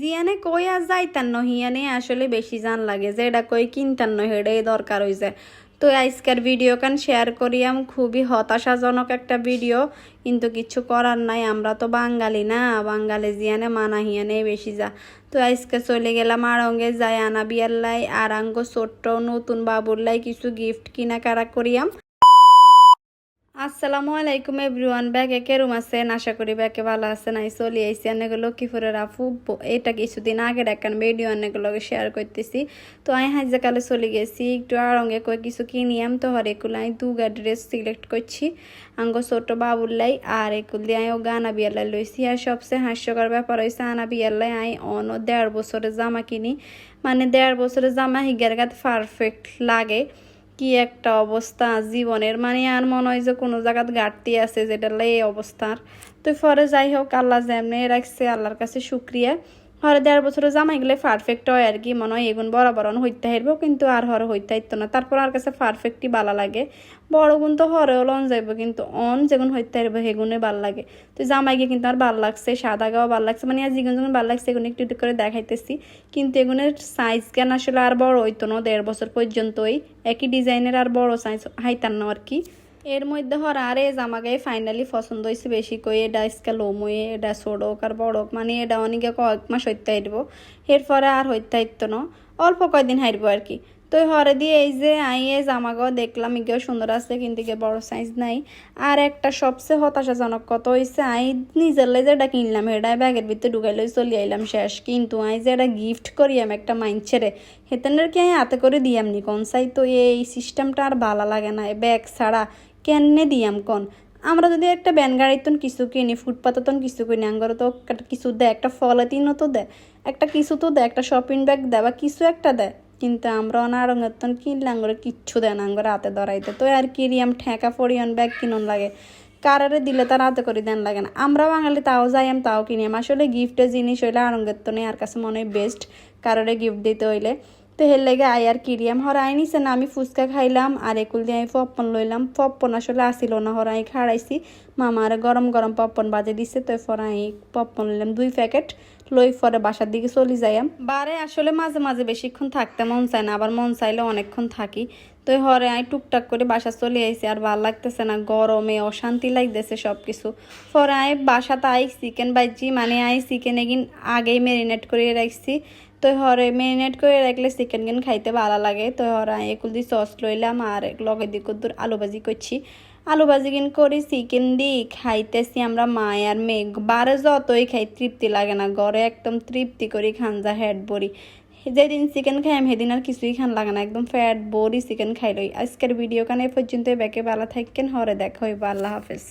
জিয়ানে কই আর যাইতান ন, হিয়ানে আসলে বেশি জান লাগে, যে এটা কই কিনতান ন, হেডাই দরকার হয়েছে তো আজকের ভিডিও কান শেয়ার করিয়াম, খুবই হতাশাজনক একটা ভিডিও, কিন্তু কিছু করার নাই, আমরা তো বাঙালি না, বাঙালি জিয়ানে মানা হিয়ানে বেশি যা। তো আজকে চলে গেলাম আরঙ্গে যাই আনা বিয়ার লাই আর আঙ্গ ছোট্ট নতুন বাবুর লাই কিছু গিফট কিনাকাটা করিয়াম। আসসালামু আলাইকুম এভরিওয়ান, ব্যাগে কেরম আছেন? আশা করি ব্যাগে ভালো আছেন। আই চলি আইসি অনেকগুলো লক্ষ্মীপুরের ব- এটা কিছুদিন আগের একখান ভিডিও অনেকগুলোকে শেয়ার করতেছি। তো আমি হাজা কালে চলে গেছি, একটু আরঙ্গে কই কিছু কিনিয়াম তো হর এগুলো আমি দুগা ড্রেস সিলেক্ট করছি। আঙ্গ ছোট বাবুর লাই, আর এগুলো দিয়ে আমি ও গানা বিয়ালাই লইছি। আর সবচেয়ে হাস্যকর ব্যাপার হয়েছে আনা বিয়ালাই আমি অন দেড় বছরের জামা কিনি। মানে দেড় বছরের জামা হিগার গাতে পারফেক্ট লাগে। কি একটা অবস্থা জীবনের। মানে আর মনে হয় যে কোনো জায়গাত ঘাটতি আছে যেটা লে অবস্থার। তো পরে যাই হোক, আল্লাহ যেমনি রাখছে, আল্লাহর কাছে শুক্রিয়া। হরে দেড় বছরের জামাই গেলে পারফেক্ট হয় আর কি, মনে হয় এগুন বরাবর হইতে হারব কিন্তু আর হরে হইতে হারতো না। তারপর আর কাছে পারফেক্টই ভালো লাগে। বড় গুণ তো হরেও লন যাইব, কিন্তু অন যেগুন হইতে হারব সেগুনে ভালো লাগে। তো জামাই গিয়ে কিন্তু আর ভালো লাগছে, সাদা গাও ভালো লাগছে মানে আর যেগুন যেগুন ভালো লাগছে এগুলো একটু একটু করে দেখাইতেছি। কিন্তু এগুনের সাইজ কেন আসলে আর বড় হইতো না, দেড় বছর পর্যন্তই। একই ডিজাইনের আর বড় সাইজ হাইতান না আর কি। এর মধ্যে হর আর এই জামাগাই ফাইনালি পছন্দ হয়েছে বেশি কই। এটা আজকে লোময়ে এটা ছোড়ক আর বড়ক। মানে এটা অনেকে কয়েক মাস হইতে হাইরব। এরপরে আর হইতে হাইতো না। অল্প কয়দিন হাইরব আর কি। তো হরে দিয়ে এই যে আই এই জামাগাও দেখলাম ইগেও সুন্দর আছে, কিন্তু ইগে বড় সাইজ নাই। আর একটা সবচেয়ে হতাশাজনক কত হয়েছে আই নিজের লাই যেটা কিনলাম, এটা ব্যাগের ভিতরে ঢুকাই লই চলে আইলাম শেষ। কিন্তু আই যে এটা গিফট করিয়াম একটা মাইন ছেড়ে হেতেনের কি আমি হাতে করে দিয়াম নি কোন সাই তো এই সিস্টেমটা আর ভালো লাগে না। ব্যাগ ছাড়া কেনে দিয়াম কন? আমরা যদি একটা ব্যান গাড়িতন কিছু কিনি ফুটপাতন কিছু কিনি, আঙ্গর তো কিছু দেয়, একটা ফলাতিনও তো দেয়, একটা কিছু তো দেয়, একটা শপিং ব্যাগ দেয় বা কিছু একটা দেয়। কিন্তু আমরা অনারঙ্গতন কিনলে আঙ্গরে কিচ্ছু দেয় না, আঙ্গরে হাতে ধরাইতে। তো আর কিরিয়াম ঠেকা ফড়িয়ন ব্যাগ কিনন লাগে? কারারে দিলে তার হাতে করে দেন লাগে না। আমরা বাঙালি তাও যাইয়াম, তাও কিনিয়াম। আসলে গিফটের জিনিস হইলে আরঙ্গের আর কাছে মনে হয় বেস্ট কারোরে গিফট দিতে হইলে। তো হের লেগে আই আর কিরিয়াম। হরাই নিছে না, আমি ফুচকা খাইলাম, আর একুল দিয়ে আমি পপকর্ন লইলাম। পপকর্ন আসলে আসিল না, হরাই খাড়াইছি। মামারে গরম গরম পপকর্ন বাজে দিছে, তো ফরাই পপকর্ন লইলাম, দুই প্যাকেট লই পরে বাসার দিকে চলে যাইয়াম। বারে আসলে মাঝে মাঝে বেশিক্ষণ থাকতে মন চায় না, আবার মন চাইলে অনেকক্ষণ থাকি। তো হরে আমি টুকটাক করে বাসা চলে আইছি, আর ভালো লাগতেছে না, গরমে অশান্তি লাগতেছে সব কিছু পরে আই বাসাতে আই, চিকেন বাইছি মানে আই, চিকেন এগিন আগেই ম্যারিনেট করে রাখছি। তো হরে ম্যারিনেট করে রাখলে চিকেন গেন খাইতে ভালো লাগে তো হরে একুল দি সস লইলাম আর লগে দি কদ্দুর আলু ভাজি করছি আলু ভাজি কিন করি চিকেন দি খাইতেছি আমরা মায় আর মেয়ে। বারে যতই খাই তৃপ্তি লাগে না ঘরে একদম তৃপ্তি করি খান যা হেড বড়ি। যেদিন চিকেন খাইম, সেদিন আর কিছুই খান লাগে না, একদম ফ্যাট বড়ি চিকেন খাই লই। আজকের ভিডিও কানে এ পর্যন্ত ব্যাকে ভালো থাকেন হরে দেখা হইবা, আল্লাহ হাফেজ।